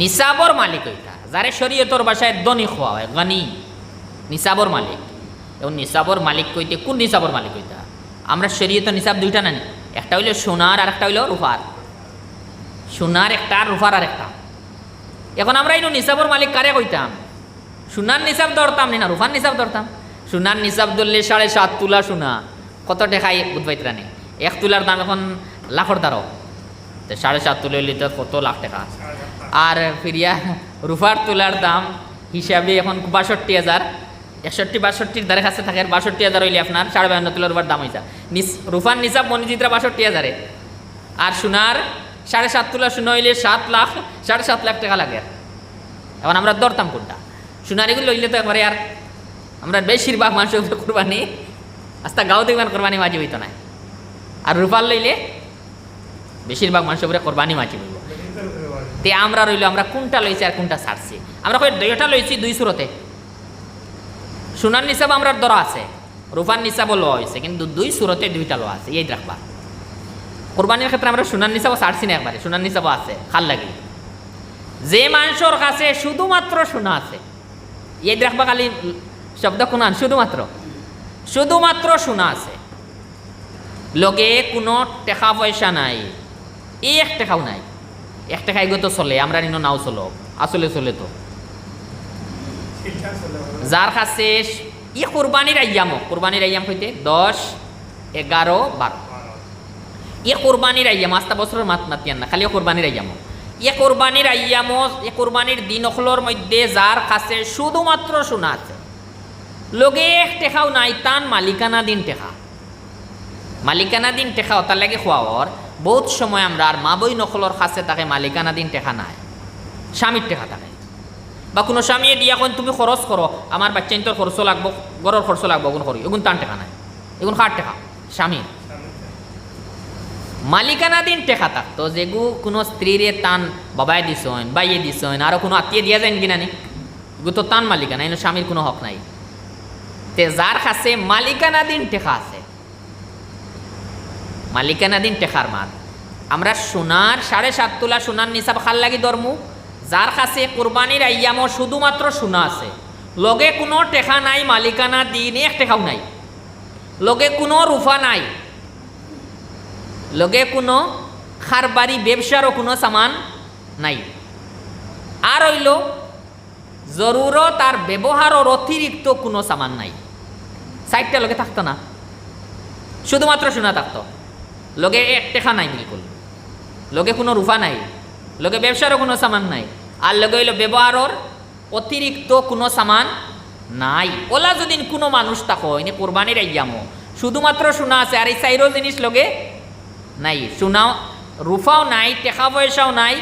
নিসাবর মালিক ওইটা যারে শরীয়তর বাসায় দনি খোয়া হয়, গনি। নিসাবর মালিক। এবং নিসাবর মালিক কইতে কোন নিসাবর মালিক ওইটা আমরা শরীয়ত নিসাব দুইটা নানি। একটা হইল সোনার আর একটা হইল রুফার। সোনার একটা আর রুফার আর একটা। এখন আমরা এই নিসাবর মালিক কারে কইতাম? সোনার নিসাব ধরতাম নি রুফার নিসাব ধরতাম? সোনার নিসাব ধরলে সাড়ে সাত তুলা সোনা। কত টেকাই বুধবাইতরা নেই এক তুলার দাম এখন লাখর দ্বারও সাড়ে সাত তুলে হইলে তো কত লাখ টাকা আর ফিরিয়া রুফার তুলার দাম হিসাবে এখন বাষট্টি হাজার। একষট্টি, বাষট্টির দ্বারে কাছে থাকে, বাষট্টি হাজার হইলে আপনার সাড়ে বাহান্ন তুলার রুফার দাম হয়েছে নিস, রুফার নিসাব মনিজিতরা বাষট্টি হাজারে। আর সোনার সাড়ে সাত তুলা, সোনা হইলে সাত লাখ, সাড়ে সাত লাখ টাকা লাগে। এখন আমরা দরতাম কোনটা? সোনারিগুলো লইলে তো একবারে আর আমরা বেশিরভাগ মানুষের কোরবানি, আস্তা গাঁও দেখবেন কোরবানি মাঝি হইতো না। আর রুপার লইলে বেশিরভাগ মানুষের উপরে কোরবানি মাঝি হইব। তে আমরা রইল, আমরা কোনটা লইছি আর কোনটা ছাড়ছি? আমরা কই দুইটা লইছি দুই সুরতে। সোনার নিসাব আমরা দরা আছে রুপার নিসাবও লওয়া হয়েছে কিন্তু দুই সুরতে দুইটা লওয়া আছে, এই রাখবা কোরবানির ক্ষেত্রে আমরা সোনার নিসাবও ছাড়ছি না একবারে, সোনার নিসাবও আছে, খাল লাগি। যে মানুষের কাছে শুধুমাত্র সোনা আছে। এই রাখবা খালি শব্দ কোনান, শুধুমাত্র। শুধুমাত্র সোনা আছে। লগে কোনো টেকা পয়সা নাই, এক টেকাও নাই। এক টেকাই গো তো চলে, আমরা নিন নাও চলো। আসলে চলে তো। যার কাছে ই কোরবানির আইয়ামো, কোরবানির আইয়াম হইতে দশ, এগারো, বারো। ই কোরবানির আইয়াম, আস্তা বছরের মাত মাতিয়ান না, খালি কোরবানির আইয়ামো। ইয়ে কোরবানির আইয়ামো এ কোরবানির দিনখলোর মধ্যে যার কাছে শুধুমাত্র সোনা আছে। লগে এক টেকাও নাই, তান মালিকানা দিন টেকা। মালিকানা দিন টেকা তার লাগে খোয়াওয়ার বহুত সময় আমরা আর মা বই নকলর কাছে তাকে মালিকানা দিন টেকা নাই, স্বামীর টেকা থাকে বা কোনো স্বামীয়ে দিয়া কোন তুমি খরচ করো আমার বাচ্চা তোর খরচ লাগবো গরর খরচ লাগবো এগুন করি এগুন তান টেকা নাই এগুন কার টেকা স্বামীর মালিকানা দিন টেকা থাকতো যেগু কোনো স্ত্রীরে তান বাবাই দিছইন বাইয়ে দিছইন আরও কোনো আত্মীয় দিয়া যায় কিনা নি এগু তো তান মালিকানা, এনে স্বামীর কোনো হক নাই। তে যার কাছে মালিকানা দিন টেকা আছে মালিকানা দিন টেকার মাল আমরা সোনার সাড়ে সাত তোলা সোনার নিসাব খাল লাগি ধর্মু। যার কাছে কোরবানির আইয়ামো শুধুমাত্র সোনা আছে। লগে কোনো টেকা নাই, মালিকানা দিন এক টেকাও নাই। লগে কোনো রুফা নাই। লগে কোনো খারবারি, ব্যবসারও কোনো সামান নাই। আর হইল, জরুরত আর ব্যবহারের অতিরিক্ত কোনো সামান নাই। সাইডটা লগে থাকতো না। শুধুমাত্র শোনা থাকতো। লগে এক টেকা নাই বিলকুল। লগে কোনো রুফা নাই লগে ব্যবসারও কোনো সামান নাই, আর লগে হইল ব্যবহারের অতিরিক্ত কোনো সামান নাই। ওলা যদি কোনো মানুষ থাকো এনে কোরবানির আইয়ামো। শুধুমাত্র শোনা আছে, আর এই চাইরো জিনিস লগে নাই। শোনাও, রুফাও নাই টেকা পয়সাও নাই,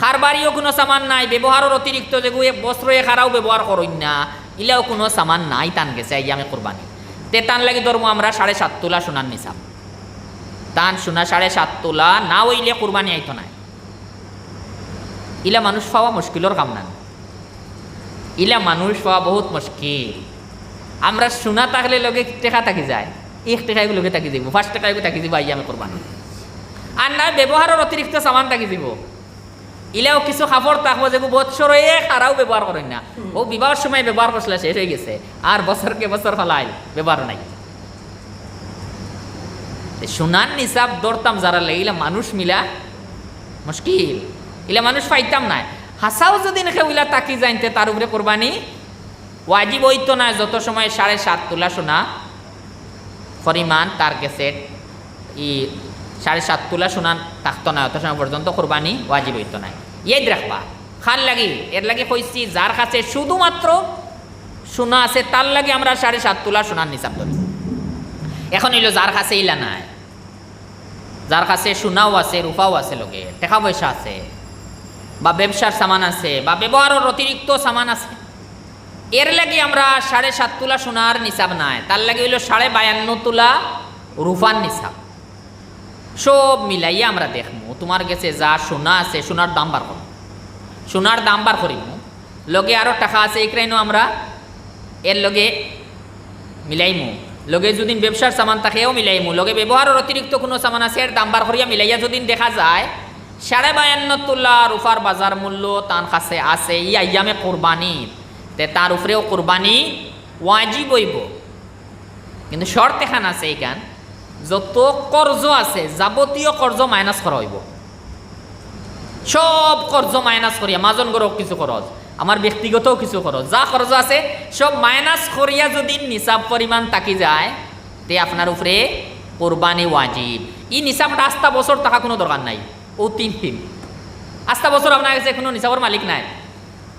খারবারিও কোনো সামান নাই, ব্যবহারের অতিরিক্ত যেগুলো বস্ত্র এ খারাও ব্যবহার করইন না, ইলাও কোনো সামান নাই টান গেছে এই কোরবানি। তে টান লাগে ধরবো আমরা সাড়ে সাত তোলা সোনার নিসাম টান সোনা সাড়ে সাত তোলা না হইলে কোরবানি আইতো নাই ইলা মানুষ পাওয়া মুশকিলর কাম না। ইলা মানুষ পাওয়া বহুত মুশকিল। আমরা সোনা থাকলে লগে টেকা থাকি যায়। এক টেকাই লগে থাকি যাব। ফার্স্ট টেকাই থাকি যাব আই আমি কোরবানি। আর না ব্যবহারের অতিরিক্ত সামান থাকি যাব। ইলাও কিছু কাপড় থাকব যে বছর এ খারাও ব্যবহার করেন না ও বিবাহের সময় ব্যবহার করছিল শেষ হয়ে গেছে। আর বছরকে বছর ফেলাই ব্যবহার নাই। সোনার নিসাব দরতাম যারা লাগিলে মানুষ মিলা মুশকিল। ইলা মানুষ পাইতাম না হাসাও যদি নাকি ওইলা তাকি জানতে তার উপরে কোরবানি ওয়াজিব হইতো না, যত সময় সাড়ে সাত তোলা সোনা পরিমাণ তার গেছে ই সাড়ে সাত তোলা সোনা থাকতো না, অত সময় পর্যন্ত কোরবানি ওয়াজিব হইতো না ইয়াদ রাখবা। খাল লাগি, এর লাগে কইছি, যার কাছে শুধুমাত্র সোনা আছে, তার লাগে আমরা সাড়ে সাত তোলা সোনার নিসাব ধরি। এখন হইল যার কাছে ইলা নাই। যার কাছে সোনাও আছে রূপাও আছে লোকে টাকা পয়সা আছে, বা ব্যবসার সামান আছে, বা ব্যবহারের অতিরিক্ত সামান আছে। এর লাগে আমরা সাড়ে সাত তোলা সোনার নিসাব নাই, তার লাগে হইল সাড়ে বায়ান্ন তোলা রুফার নিসাব। সব মিলাইয়া আমরা দেখমু, তোমার কাছে যা সোনা আছে, সোনার দাম বার করো সোনার দাম বার করিমু, লগে আরও টাকা আছে এইখানেও আমরা এর লগে মিলাইমু। লগে যদি ব্যবসার সামান থাকেও মিলাইমু। লগে ব্যবহারের অতিরিক্ত কোনো সামান আছে এর দাম বার করিয়া মিলাইয়া যদি দেখা যায়। সাড়ে বায়ান্ন তোলা রুফার বাজার মূল্য তার কাছে আছে। ই আইয়ামে কোরবানি তে তার উপরেও কোরবানি ওয়াজিব হইব। কিন্তু শর্ত এখান আছে এইখান যত কর্জ আছে, যাবতীয় কর্জ মাইনাস করা হইব। সব কর্জ মাইনাস করিয়া মাজন গরক কিছু খরচ আমার ব্যক্তিগতও কিছু খরচ। যা খরচ আছে, সব মাইনাস করিয়া যদি নিসাব পরিমাণ তাকি যায়, তে আপনার উপরে কোরবানি ওয়াজিব। ই নিসাবটা আস্তা বছর টাকা কোনো দরকার নাই। ও তিন দিন। আস্তা বছর আপনার কাছে কোনো নিসাবর মালিক নাই।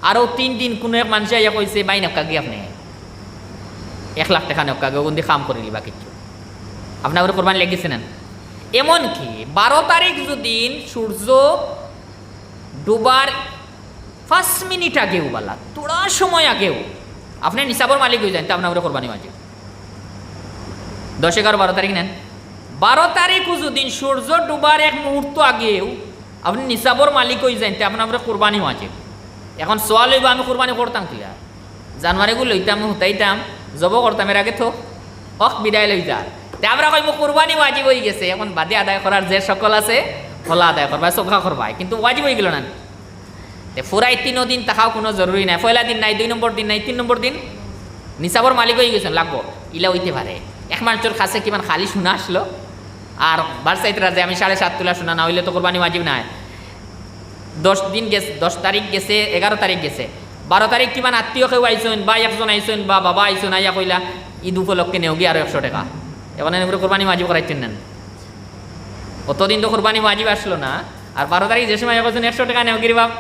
আরও তিন দিন কোনো এক মানুষে ইয়া কইছে বাই নক্কা গিয়ে আপনি? এক লাখ টাকা নক্কা গিয়ে ওগুন দিয়ে কাম করে লিবা কিছু আপনার উপরে কোরবানি লেগেছে না এমনকি বারো তারিখ যদি সূর্য ডুবার পাঁচ মিনিট আগেও বালা তোড়া সময় আগেও আপনি নিসাবর মালিক হয়ে যান, তা আপনার কোরবানি মাঝে দশ এগারো, বারো তারিখ নেন। বারো তারিখ দিন সূর্য ডুবার এক মুহূর্ত আগেও আপনি নিসাবর মালিক হয়ে যান, তা আপনার কোরবানি মাঝে এখন সোয়াল হইব, আমি কোরবানি করতাম কিলা? জানুয়ারিগুলো লইতাম হুতাইতাম জব করতাম এর আগে তো হক, বিদায় লই যা। তে আমরা কইব কোরবানি ওয়াজিব হয়ে গেছে। এখন বাদে আদায় করার যে সকল আছে ফলা আদায় করবা চোখা করবাই কিন্তু ওয়াজিব হয়ে গেল না। তে ফুরাই তিনো দিন তাহাও কোনো জরুরি নাই। পয়লা দিন নাই, দুই নম্বর দিন নাই, তিন নম্বর দিন নিসাবর মালিক হয়ে গেছেন লাগবো। ইলা হইতে পারে এক মানুষের কাছে কিমান খালি শোনা আসলো। আর বারসাইতরা যে আমি সাড়ে সাত তোলা শোনা, না হইলে তো কোরবানি ওয়াজিব নাই। দশ দিন গেছে দশ তারিখ গেছে এগারো তারিখ গেছে। বারো তারিখ কিমান আত্মীয় কেউ আইসেন বা একজন আইসেন বা বাবা আইসেন আইয়া কইলা, ঈদ উপলক্ষে নেও গিয়ে আরও একশো টাকা। এবার এনে কোরবানি মাজিব করাইছেন নেন। অতদিন তো কোরবানি মাজিব আসলো না। আর বারো তারিখ যে সময় এখন একশো টাকা নেও গিরি বাপ।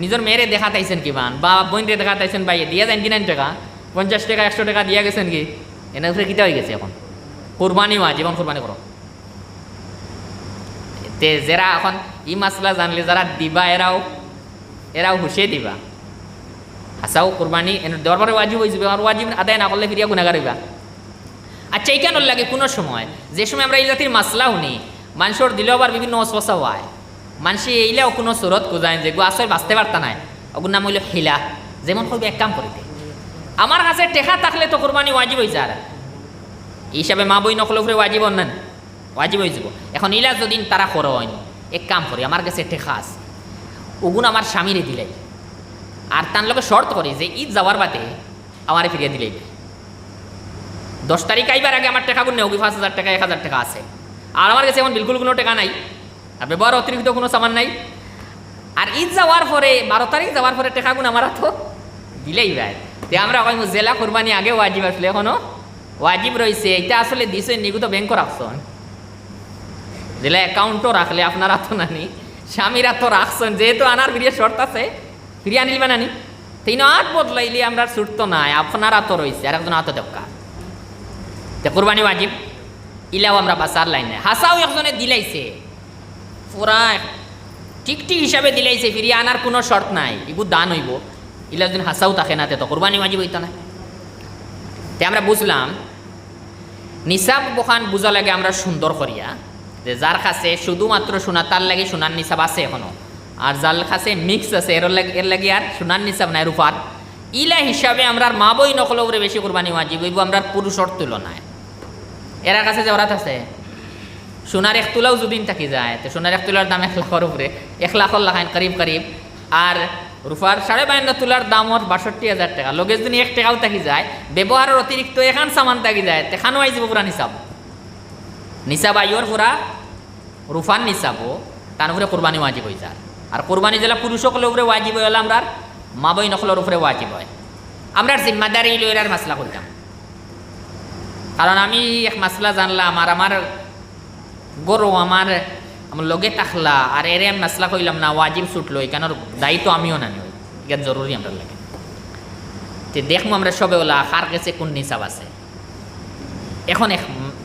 নিজের মেয়েরে দেখা তাইছেন কিমান বা বোনরে দেখা তাইছেন ভাই, দিয়া যান কিনা টাকা? পঞ্চাশ টাকা, একশো টাকা দিয়া গেছেন কি? এনে উপরে কিটা হয়ে গেছে এখন? কোরবানি মাঝ এবং কোরবানি করো তে যারা এখন, ই মাসলা জানলে যারা দিবা এরাও এরাও হুসে দিবা। হাসাও কোরবানি, এনে দেওয়ার পরে ওয়াজিব হয়ে যাবে আর ওয়াজিব আদায় না করলে ফিরিয়া গুণাগার হইবা। আচ্ছা এই কেন লাগে কোনো সময়, যে সময় আমরা এই জাতির মাসলা শুনি মানুষের দিলেও আবার বিভিন্ন অস্পসা হয়। মানুষে এইলেও কোনো সুরত কোজায় যে আসলে বাঁচতে পারতা নাই। ওগুর নাম হইল হিলা, যেমন করবে এক কাম করিতে আমার কাছে টেকা থাকলে তো কোরবানি ওয়াজিব হয়েছে আর এই হিসাবে মা বই নকলে উপরে ওয়াজিব নেন ওয়াজিব হয়ে যাব। এখন ইলা যদি তারা করো হয়নি এক কাম করি আমার কাছে টেকা আছে। ওগুন আমার স্বামীরে দিলাই আর তার লগে শর্ত করি যে ঈদ যাওয়ার বাদে আমারে ফিরিয়ে দিলেই দশ তারিখ আইবার আগে আমার টাকা গুণ নেই পাঁচ হাজার টাকা, এক হাজার টাকা আছে। আর আমার কাছে এখন বিলকুল কোনো টাকা নাই। আর ব্যবহার অতিরিক্ত কোনো সামান নাই। আর ঈদ যাওয়ার পরে, বারো তারিখ যাওয়ার পরে টাকা গুণ আমার তো দিলেই ভাই তে আমরা কই জেলা কোরবানি আগে ওয়াজিব আসলে এখনও। ওয়াজিব রয়েছে এটা আসলে দিছে নিগুত ব্যাংক রাখছেন জেলা অ্যাকাউন্টও রাখলে আপনারা তো নানি। স্বামীরা তো রাখছেন, যেহেতু আনার ফিরিয়ে শর্ত আছে, ফিরিয়ে আনিলবা নানি? তিন আট বদলাইলে আমরা ছুট তো নাই, আপনারা তো রয়েছে আর একজন আত দক্কা তে কোরবানি ওয়াজিব, ইলাও আমরা বাসার লাইনে হাসাও একজনে দিলাইছে। পুরা ঠিক ঠিক হিসাবে দিলাইছে ফিরিয়ে আনার কোনো শর্ত নাই। এগুলো দান হইব। ইলা যদি হাসাও থাকে না তে তো কোরবানি ওয়াজিব হইতা না। তে আমরা বুঝলাম, নিসাব বখান বুঝা লাগে আমরা সুন্দর করিয়া, যে যার কাছে শুধুমাত্র সোনা তার লাগে সোনার নিসাব আছে এখনও। আর যার কাছে মিক্স আছে, এর লাগে এর লাগে আর সোনার নিসাব নাই রূপার ইলা হিসাবে আমরা মা বই নকল বেশি কোরবানি হইব, আমরা পুরুষর তুলনায়। এরা কাছে যে ওরা আছে? সোনার এক তোলাও যদি থাকি যায়। তো সোনার এক তোলার দাম এক লাখের উপরে। এক লাখর লাখাইন করিব করিব। আর রুফার সাড়ে বায়ান্ন তোলার দাম ওর বাষট্টি হাজার টাকা। লগে যদি এক টাকাও থাকি যায়। ব্যবহারের অতিরিক্ত এখান সামান থাকি যায়। তেখানো আই যাব পুরা নিসাব নিসাব আইয়র পুরা রুফান নিসাবো তার উপরে কোরবানি ওয়াজিব হয়ে যায়। আর কোরবানি জেলা পুরুষ সকলের উপরে ওয়াজিব হয়ে আমরা মা বই নকলের উপরে ওয়াজিব হয় আমরা জিম্মাদারি লইরার মাসলা করতাম কারণ আমি এক মাসলা জানলাম আর আমার গরু আমার আমার লগে থাকলা, আর এরে আমি মাসলা কইলাম, না ওয়াজিব ছুটলো কেন দায়িত্ব আমিও না নিই। এটা জরুরি আমরা লাগে। তে দেখব আমরা সবে ওলা, কার কাছে কোন নিসাব আছে। এখন এক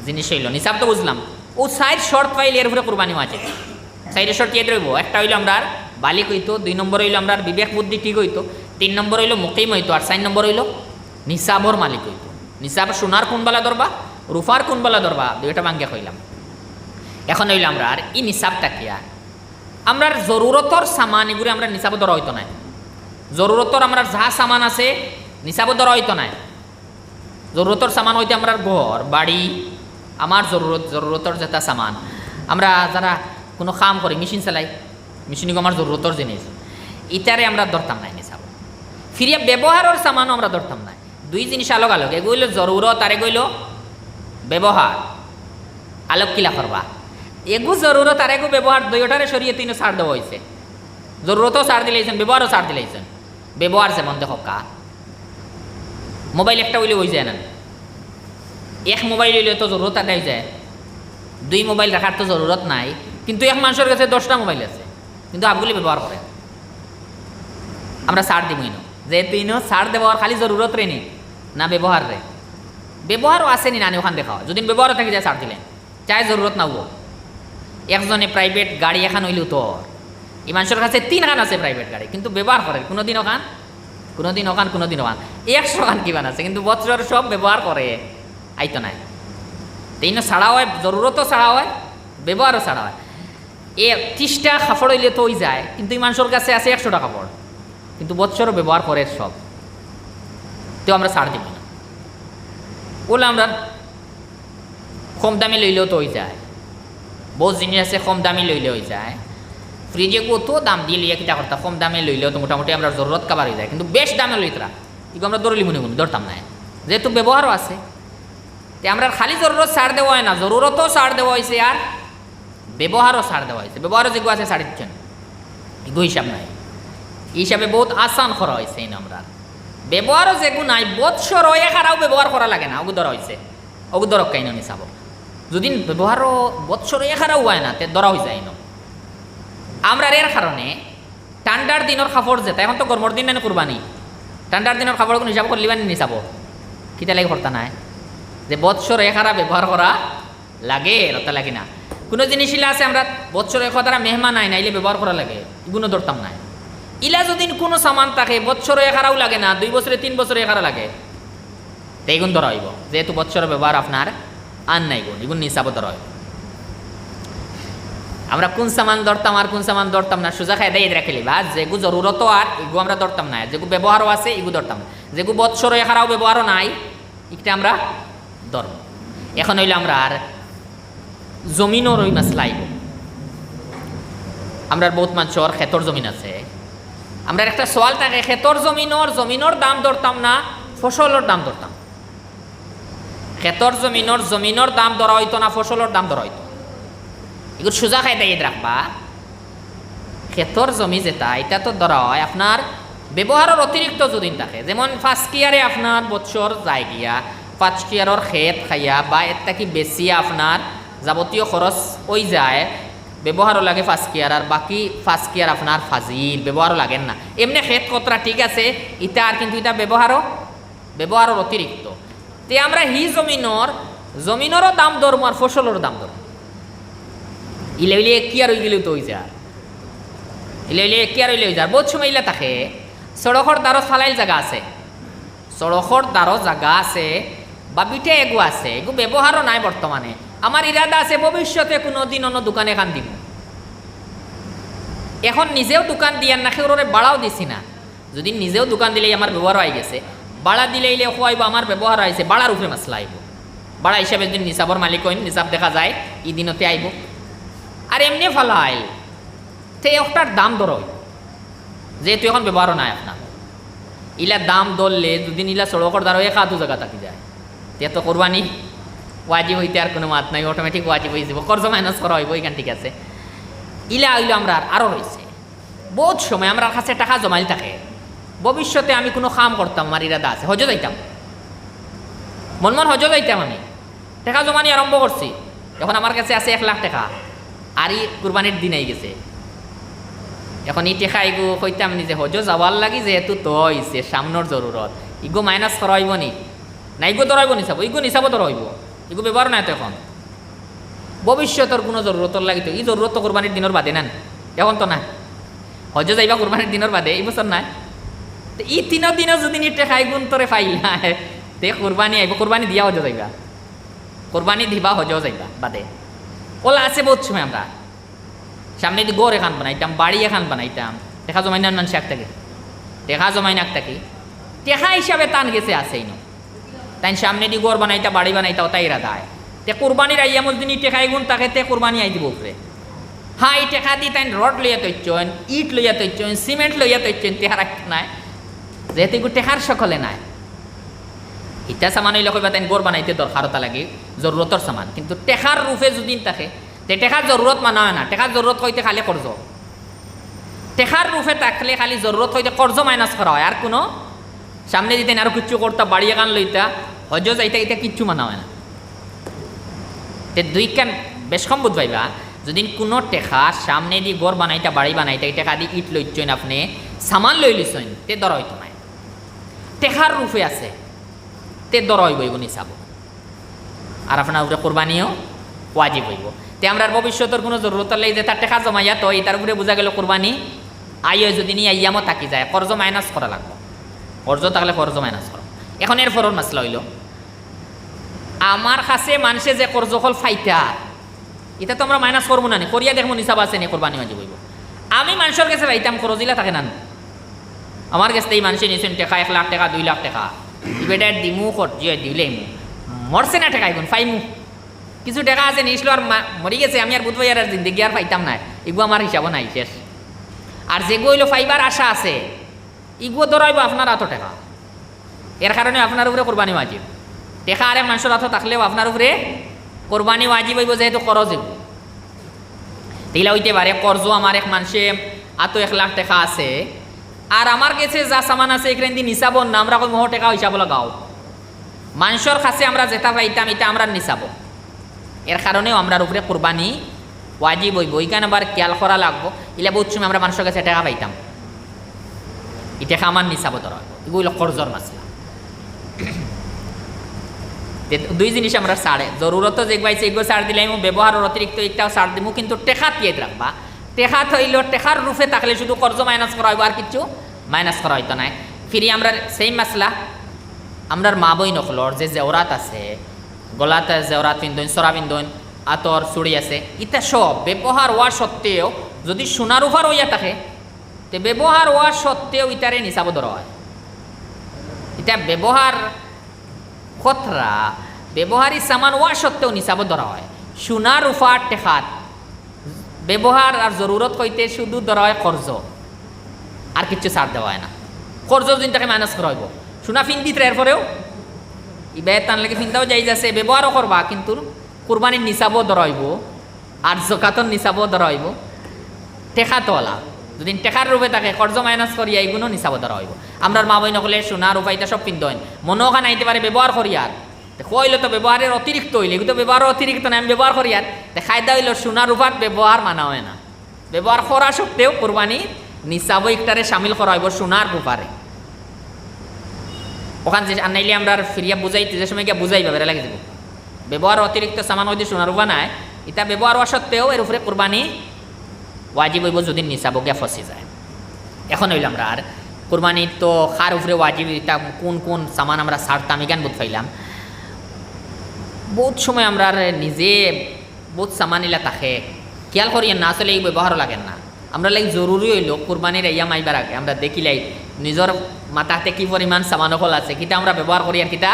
জিনিস হইল, নিসাব তো বুঝলাম। ও সাইড শর্ট পাইলে এর উপরে কোরবানি আছে সাইডের শর্ট ইয়ে রইব একটা হইল আমরা বালিক হইতো দুই নম্বর হইল আমরা বিবেক বুদ্ধি ঠিক হইতো, তিন নম্বর হইল মুকিম হইতো, আর চার নম্বর হইল নিসাবর মালিক হইতো। নিসাব সোনার কোন বেলা ধরবা? রুফার কোন বেলা ধরবা? দুইটা ভাঙ্গিয়া কইলাম। এখন হইল আমরা, আর ই নিসাবটা কিয়া আমরার জরুরতর সামান এগুলো আমরা নিসাব ধরা হইতো নাই। জরুরতর আমরা যা সামান আছে নিসাব ধরা হইতো নাই। জরুরতর সামান হইতে আমরা ঘর, বাড়ি, আমার জরুরত, জরুরতর যেটা সামান। আমরা যারা কোনো কাম করি, মেশিন চালাই, মেশিন আমার জরুরতর জিনিস। ইটারে আমরা ধরতাম নাই নিসাব ফিরিয়া ব্যবহারের সামানও আমরা ধরতাম নাই। দুই জিনিস আলোক আলোক এগুলো জরুরত আর এগুলো ব্যবহার। আলোক কিলা করবা? এগু জরুরত আর এগু ব্যবহার দুইটারে সরিয়ে তিনও ছাড় দেওয়া হয়েছে জরুরতও ছাড় দিলেছেন ব্যবহারও ছাড় দিলেছেন ব্যবহার যেমন দেখো কা। মোবাইল একটা হইলে হয়ে যায় না এক মোবাইল হইলে তো জরুরত আদায় যায়। দুই মোবাইল রাখার তো জরুরত নাই। কিন্তু এক মানুষের কাছে দশটা মোবাইল আছে। কিন্তু আপগুলি ব্যবহার করে। আমরা ছাড় দিবই না। যেহেতু ইনো ছাড় দেওয়ার খালি জরুরত রে নি না ব্যবহার রে ব্যবহারও আসেনি নানি ওখান দেখাও। যদি ব্যবহারও থাকি যায় ছাড় দিলেন। চাই জরুরত না হব একজনে প্রাইভেট গাড়ি এখন হইলেও তোর এই মানুষের কাছে তিন খান আছে প্রাইভেট গাড়ি, কিন্তু ব্যবহার করে কোনোদিন ওখান কোনোদিন ওখান কোনোদিন ওখান একশো খান কিমান আছে, কিন্তু বছর সব ব্যবহার করে আইতো নাই। তিন ছাড়া হয় জরুরতও ছাড়া হয় ব্যবহারও ছাড়া হয়। এ ত্রিশটা কাপড় হইলে তো ওই যায়, কিন্তু এই মানুষের কাছে আছে একশোটা কাপড় কিন্তু বছরও ব্যবহার করে সব তো আমরা ছাড় দিব না। বলে আমরা কম দামে লইলেও তো হয়ে যায়। বহুত জিনিস আছে, কম দামি লইলে হয়ে যায়। ফ্রিজে কত দাম দিয়ে লিয়ে কিতা করতা কম দামে লইলেও তো মোটামুটি আমরা জরুরত কাবার হয়ে যায়। কিন্তু বেশ দামে লইতরা কিন্তু আমরা দরলি মনে মনে ধরতাম না যেহেতু ব্যবহারও আছে। তে আমরা খালি জরুরত ছাড় দেওয়া হয় না জরুরতও ছাড় দেওয়া হয়েছে আর ব্যবহারও ছাড় দেওয়া হয়েছে ব্যবহারও যেগুলো আছে ছাড় দিচ্ছেন এগু হিসাব নাই। এই হিসাবে বহুত আসান করা হয়েছে এই আমরা ব্যবহারও যেগু নাই বৎসর এক আরাও ব্যবহার করা লাগে না ওগু ধরা হয়েছে ওগু ধরক কাইন নিচাব যদি ব্যবহারও বৎসর এক আরাও হয় না, তে ধরা হয়ে যায় ন। আমরা এর কারণে ঠান্ডার দিনের কাপড় যেটা এখন তো গরমের দিন না কুরবানি। ঠান্ডার দিনের কাপড় কোনো হিসাব করলিবানি নিচাব কিতা লাগে করতা নাই? যে বৎসর এখারা ব্যবহার করা লাগে রতা লাগে না। কোনো জিনিস ইলা আছে, আমরা বৎসর এক দ্বারা মেহমান আই নাইলে ব্যবহার করা লাগে এগুলো ধরতাম নাই। ইলা যদি কোনো সামান থাকে, বৎসর এখারাও লাগে না, দুই বছরে, তিন বছরে এখারা লাগে, তো এগুন ধরা হইব। যেহেতু বৎসরের ব্যবহার আপনার আন নাই গুণ এগুন নিসাবও ধরা হইব আমরা কোন সামান ধরতাম আর কোন সামান ধরতাম না, সোজা খাই দেয় রাখলি বা যেগু জরুরত আর এগু আমরা ধরতাম না যেগু ব্যবহারও আছে এগু ধরতাম যেগু বৎসর এখারাও ব্যবহারও নাই এটা আমরা ধরব। এখন হইলে আমরা আর জমিনও রই মাছ লাইব আমরা বহুত মানুষের ক্ষেতর জমিন আছে। আমরা একটা সোয়াল থাকে, ক্ষেতর জমিনর জমিনর দাম ধরতাম না, ফসলের দাম ধরতাম। ক্ষেতর জমিনর জমিনর দাম ধরা হইতো না ফসলের দাম ধরা হইতো এগুলো সোজা খাই দায়িত্ব রাখবা ক্ষেতর জমি যেটা এটা তো ধরা হয় আপনার ব্যবহারের অতিরিক্ত যদি থাকে। যেমন ফার্স্ট ইয়ারে আপনার বছর যায় গিয়া ফার্স্ট ইয়ারের খেত খাইয়া বা এর থাকি বেশি আপনার যাবতীয় খরচ ওই যায় ব্যবহারও লাগে ফার্স্ট ইয়ার আর বাকি ফার্স্ট ইয়ার আপনার ফাজিল ব্যবহারও লাগেন না। এমনি খেত কতরা ঠিক আছে, ইটা আর কিন্তু এটা ব্যবহারও ব্যবহারের অতিরিক্ত তে আমরা হি জমিনর, জমিনেরও দাম ধরবো আর ফসলেরও দাম ধরবো ইলে ইলে কি আর গেলেও তো হয়ে যায় ইলে ইলে কি আর হইলে যায় বহুত সময় ইলে থাকে সড়কর দ্বারো ফালাইল জায়গা আছে। সড়কর দ্বারো জায়গা আছে, বা বিটে এগু আছে, এগু ব্যবহারও নাই বর্তমানে আমার ইরাদা আছে ভবিষ্যতে কোনো দিন অন্য দোকানে খান দিব। এখন নিজেও দোকান দিয়ার না ওরে বাড়াও দিছি না। যদি নিজেও দোকান দিলেই আমার ব্যবহার হয়ে গেছে। বাড়া দিলে ইলে খোয়াইব আমার ব্যবহার হয়েছে বাড়ার উপরে মাসলা আইব বাড়া হিসাবে যদি নিসাবর মালিক হইন নিসাব দেখা যায়, ই দিনতে আইব আর এমনি ফালাইল, তে একটার দাম ধর যেহেতু এখন ব্যবহারও নাই আপনার ইলা দাম ধরলে দুদিন ইলা সড়কর দ্বারা এক আধু জায়গা থাকি যায়। তে তো কোরবানি ওয়াজিব হইতে আর কোনো মাত নাই অটোমেটিক ওয়াজিব হয়ে যাব। কর্জ মাইনাস করা হইব এখান ঠিক আছে। ইলা হইল আমরা আরও রয়েছে বহুত সময় আমরা কাছে টাকা জমাইল থাকে। ভবিষ্যতে আমি কোনো কাম করতাম, আমার ইরাদা আছে হজ যাইতাম মন মন হজ যাইতাম আমি। টাকা জমানি আরম্ভ করছি। এখন আমার কাছে আছে এক লাখ টাকা। আর ই কুরবানির দিন গেছে। এখন ই টেকা ইগু কইতাম নিজে হজ যাওয়ার লাগি যেহেতু তো হইছে সামনের জরুরত ইগো মাইনাস করা হইব নি না ইগো ধরাইব নিচাব ইগো নিচাব ধরাইব ইগো ব্যবহার নাই তো এখন। ভবিষ্যতের কোনো জরুরতর লাগি তো ই জরুরত কোরবানির দিনের বাদে নেন এখন তো না হজ যাইবা কোরবানির দিনের বাদে, এই বছর নাই। ই তিনের দিনও যদি নি টেকা ইগুন তোরে ফাইলা তে কোরবানি আইব কোরবানি দিয়া হজ যাইবা। কোরবানি দিবা, হজ যাইবা, বাদে। ওলা আছে বহুত সময় আমরা। সামনে দিয়ে গড় এখান বানাইতাম বাড়ি এখান বানাইতাম। দেখা জমাই না মানুষ একটাকে দেখা জমাই না একটাকে টেকা হিসাবে টান গেছে আছে ইনো তাই সামনে দিয়ে গড় বানাইতা বাড়ি বানাইতা ওটাই হয় তে কোরবানির আইয়ামুল দিনই টেকা এগুন তাকে তে কোরবানি আই দিব উপরে হাই, টেকা দি তাই রড লইয়া তৈচন ইট লইয়া তৈচন সিমেন্ট লইয়া তৈচন তেহার নাই। যেহেতু এগুলো টেকার সকলে নাই। ইটা সামান হইলে কইবা তাই গোর বানাইতে দরকারতা লাগে জরুরতর সামান কিন্তু টেকার রূপে যদি থাকে, তে টেকার জরুরত মানা হয় না। টেকার জরুরত হইতে খালি কর্জ টেকার রূপে থাকলে খালি জরুরত হইতে কর্জ মাইনাস করা হয়। আর কোনো সামনে দিতে আরও কিচ্ছু করতা বাড়ি গান লইতা হজ যাইতা এটা কিচ্ছু মানা হয় না। তে দুই কান বেশ কম বুধ পাইবা যদি কোনো টেকা সামনে দি গড় বানাইতা বাড়ি বানাইতা, এই টেকা দি ইট লইছেন আপনি সামান লই লিছেন তে দর হইতো নাই। টেকার রূপে আছে। তে দর হইব এগুনি চাব আর আপনার উপরে কোরবানিও ওয়াজিব হইব। তে আমরা ভবিষ্যতের কোনো জরুরত লাগি যে তার টেকা জমাইয়া তো এই তার উপরে বোঝা গেল কোরবানি আইও যদি নি আইয়ামও থাকি যায়। কর্জ মাইনাস করা লাগবে। কর্জ থাকলে কর্জ মাইনাস করো। এখন এর ফরর মাসলা হইল, আমার কাছে মানুষে যে কর্জ হল ফাইটা এটা তো আমরা মাইনাস করব না করিয়া দেখব নিসাব আছে নি, কোরবানি মাঝে বইব আমি মানুষের কাছে পাইতাম খরচিলা থাকে না। আমার কাছে এই মানুষে নিয়েছেন টাকা, এক লাখ টাকা, দুই লাখ টাকা। বেটার দিমু খরচিয়ে দিলে মু মরছে না টাকা এখন ফাইমু কিছু টাকা আছে নিয়েছিল আর মরি গেছে, আমি আর বুধবাই আর জিন্দগি আর পাইতাম না এগুলো আমার হিসাবও নাই, শেষ। আর যেগুলো হইল ফাইবার আশা আছে ইগুলো ধরাইব আপনার এত টাকা। এর কারণে আপনার উপরে কোরবানি ওয়াজিব টেকা আরেক মানুষের হাতে থাকলেও আপনার উপরে কোরবানি ওয়াজিব হইব যেহেতু করজ হইব তেইলা হইতে পারে কর্জ আমার এক মানুষে, আত এক লাখ টাকা আছে। আর আমার কাছে যা সামান আছে, এখানে দিয়ে নিচাব না, আমরা মহ টাকা হিসাব লাগাও মানুষের কাছে আমরা যেটা পাইতাম, এটা আমরা নিচাব এর কারণেও আমরার উপরে কোরবানি ওয়াজিব হইব। ওইখানে আবার খেয়াল করা লাগবো, ইলা বহুত সময় আমরা মানুষের কাছে টাকা পাইতাম। এটা আমার নিচাব ধরা, এগুলো কর্জর মাসলা। দুই জিনিস আমরা ছাড়ে জরুরত যে পাইছে এগুলো ছাড় দিলে আমি ব্যবহারের অতিরিক্ত একটাও ছাড় দিব কিন্তু টেকা পিয়াইতে রাখবা। টেকা থইল টেকার রূপে থাকলে শুধু কর্জ মাইনাস করা হইব, আর কিছু মাইনাস করা হইতো নাই ফিরি আমরা সেই মাসলা। আমরার মা বই নকলর যে জেওরাত আছে, গলাতে জেওরাত পিন্ধন, সরা পিন্ধন, আতর, চুড়ি আছে ইটা সব ব্যবহার হওয়া সত্ত্বেও যদি সোনার উপর হইয়া থাকে, তে ব্যবহার হওয়া সত্ত্বেও ইটারে নিচাব ধরা হয়। এটা ব্যবহার খতরা, ব্যবহারী সামান হওয়া সত্ত্বেও নিচাব ধরা হয়। সোনার উফার টেকাত ব্যবহার আর জরুরত হইতে শুধু ধরা হয় কর্জ আর কিচ্ছু ছাড় দেওয়া হয় না। কর্জ দিনটাকে মাইনাস করা হইব। সোনা ফিন্দিত এরপরেও ইবাই তান লাগে ফিন্দাও যাই যাচ্ছে ব্যবহারও করবা কিন্তু কুরবানির নিচাবও ধরা হইব আর জকাতর নিচাবও ধরা হইব টেকা তোলা। যদি টেকার রূপে থাকে কর্জ মাইনাস করিয়া এইগুলো নিচাব ধরা হইব আমরা মা বই নকলে সোনা রূপা এটা সব পিন্ধন মনোখান আইতে পারে ব্যবহার করিয়ার কইলে তো ব্যবহারের অতিরিক্ত হইলে এগুলো তো ব্যবহারের অতিরিক্ত না আমি ব্যবহার করিয়ার তে খাইদা হইল সোনা রূপার ব্যবহার মানা হয় না। ব্যবহার করা সত্ত্বেও কোরবানি নিচাব একটারে সামিল করা হইব সোনার রূপারে ওখান যে আনাইলে আমরা আর ফিরিয়া বুঝাইতে যে সময় গিয়া বুঝাইবা বেড়া লাগে যাব। ব্যবহার অতিরিক্ত সামান হইতে সোনার রূপা নাই এটা ব্যবহার হওয়া সত্ত্বেও এর উপরে কোরবানি ওয়াজিব হইব যদি গিয়া ফসি যায়। এখন হইলাম আমরা আর কোরবানির তো খার উপরে ওয়াজিব এটা কোন কোন সামান আমরা সারতাম এখান বোধ পাইলাম বহুত সময় আমরা নিজে বহুত সামান ইলা থাকে। খেয়াল করি না, আসলে এই ব্যবহারও লাগেন না। আমরা লাইক জরুরি হইল কোরবানির ইয়া মাইবার আগে। আমরা দেখিলাই নিজের মাথাতে কি পরিমাণ সামান আছে কিটা আমরা ব্যবহার করি আর কিটা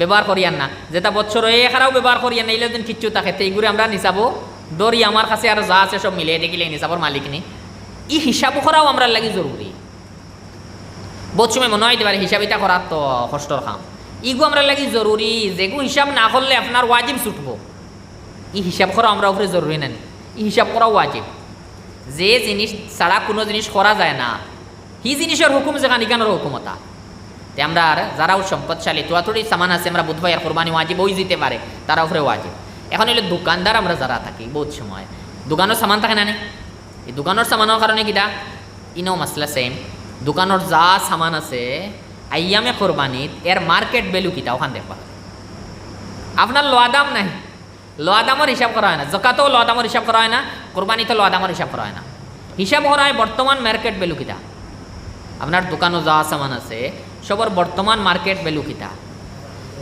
ব্যবহার করি আর না। যেটা বছর এখারাও ব্যবহার করি আর নাইলে যেন কিচ্ছু থাকে তো এইগুলো আমরা নিচাবো। দরি আমার কাছে আর যা আছে সব মিলে দেখিলে নিচাবর মালিক নি ই হিসাব করাও আমরা লাগি জরুরি বহুত সময় মনে হয় পারে হিসাব এটা করার তো কষ্টর কাম। ইগু আমরা লাগি জরুরি যেগু হিসাব না করলে আপনার ওয়াজিব ছুটবো। ই হিসাব করা আমরা উপরে জরুরি নেন। ই হিসাব করা ওয়াজিব। যে জিনিস ছাড়া কোনো জিনিস করা যায় না, হি জিনিসের হুকুম যেখানে ইকানোর হুকুমতা। তে আমরা আর যারাও সম্পদশালী তোয়াতুরি সামান আছে, আমরা বুধবাই আর কোরবানি ওয়াজিব ওই দিতে পারে, তারা উপরে ওয়াজিব। এখন হইলে দোকানদার আমরা যারা থাকি, বহুত সময়। দোকানের সামান থাকে নে? এই দোকানের সামানের কারণে কিটা? ইনো মাসলা সেম দোকানের যা সামান আছে আইয়ামে কোরবানিত, এর মার্কেট ভ্যালু কিটা ওখান দেখবা। আপনার লোয়া দাম নাই। লোয়া দামের হিসাব করা হয় না। জকাতেও লোয়া দামের হিসাব করা হয় না কোরবানিতে লোয়া দামের হিসাব করা হয় না। হিসাব করা হয় বর্তমান মার্কেট ভ্যালু কিটা আপনার দোকানও যা সামান আছে, সবর বর্তমান মার্কেট ভ্যালু কিটা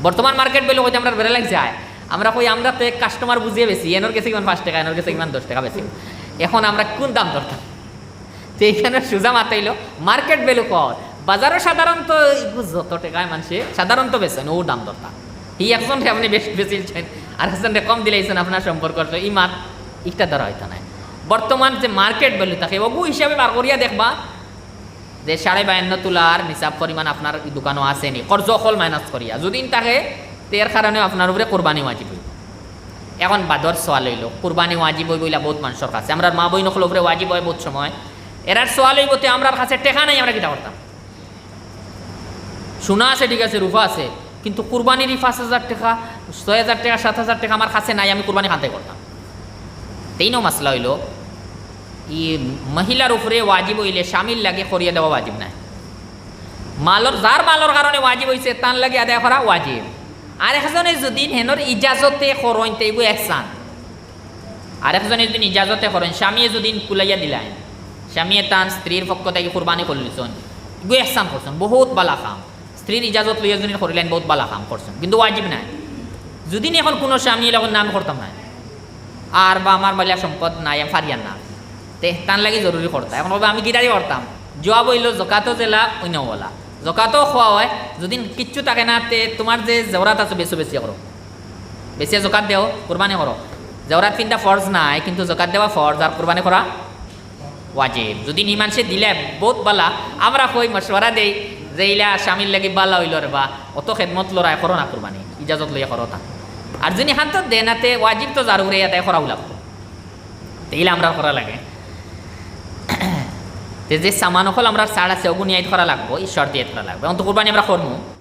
বর্তমান মার্কেট ভ্যালু হইতে আমরা বেড়ে লাগ যায়। আমরা কই, আমরা তো কাস্টমার বুঝিয়ে বেশি, এনোর কাছে ইমান পাঁচ টাকা, এনোর কাছে কিমান দশ টাকা বেশি। এখন আমরা কোন দাম ধরতাম? তো এইখানে সোজা মাতাইল মার্কেট ভ্যালু কর। বাজারও সাধারণত যত টাকায় মানুষে সাধারণত বেছেন ও দাম দরকার। ই একজন আপনি বেশি বেশিছেন আর একজন কম দিলেছেন আপনার সম্পর্ক ই মাত ইটা ধরা হইতো না বর্তমান যে মার্কেট ভ্যালু থাকে ওগু হিসাবে বার করিয়া দেখবা, যে সাড়ে বায়ান্ন তোলার নিসাব পরিমাণ আপনার দোকানও আসেনি খরচ অকল মাইনাস করিয়া। যদি থাকে তের কারণে আপনার উপরে কোরবানি ওয়াজিব এখন বাদর সোয়াল হইল কোরবানি ওয়াজিব হইব বইলা বহুত মানুষের কাছে। আমরা মা বই নকল উপরে ওয়াজিব হয় বহুত সময়। এরার সোয়াল হইব আমরা কাছে টেকা নাই, আমরা কিটা করতাম? শোনা আছে, ঠিক আছে রুফা আছে, কিন্তু কুরবানির পাঁচ হাজার টাকা, ছয় হাজার টাকা, সাত হাজার টাকা আমার কাছে নাই, আমি কুরবানি খাতে করতাম তেইনও মাসলা হইল, ই মহিলার উপরে ওয়াজিব হইলে স্বামীর লাগে করিয়ে দেওয়া ওয়াজিব নাই। মালর, যার মালর কারণে ওয়াজিব হইছে, তার লাগে আদায় করা ওয়াজিব। আর একজনে যদি হেনর ইজাজতে করইন তেইব একসান আর একজনে যদি ইজাজতে করেন, স্বামীয়ে যদি কুলাইয়া দিলেন, স্বামীয়ে তান স্ত্রীর পক্ষ থেকে কুরবানি করলিছন গু একসান করছেন, বহুত বালা কাম। স্ত্রীর ইজাজত লইয়া যদি করিলেন বহুত বালা কাম করছেন কিন্তু ওয়াজিব নাই। যদি এখন কোনো স্বামী এখন নাম করতাম না আর বা আমার বালিয়া সম্পদ নাই, আমি ফারিয়ান না তে তান লাগি জরুরি করতাম এখন আমি গিটারি করতাম জবাব হইল জকাতো জেলা অন্য বলা জকাতো খোয়া হয় যদি কিচ্ছু থাকে না, তে তোমার যে জওরাত আছে বেশি বেশি করো বেশি জকাত দেও কোরবানি করো জওরাত পিন্তা ফর্জ নাই, কিন্তু জকাত দেওয়া ফর্জ আর কোরবানি করা ওয়াজিব যদি নিমানসে দিলে বহুত বালা। আমরা কই মশওয়ারা দেই। যে ইলা স্বামীর লাগি বালা হইল রে বা, অত খেদমত লড়াই করো না কোরবানি ইজাজত লইয়া করো তা আর যিনি হাত দে না তে ওয়াজিব তো জারুরে ইয়াতে করা লাগতো তেইলে আমরা করা লাগে। যে সামান হল আমরা সার আছে ওগুন ইয়াদ করা লাগবো ঈশ্বর দিয়ে করা লাগবে। অন্ত কোরবানি আমরা করব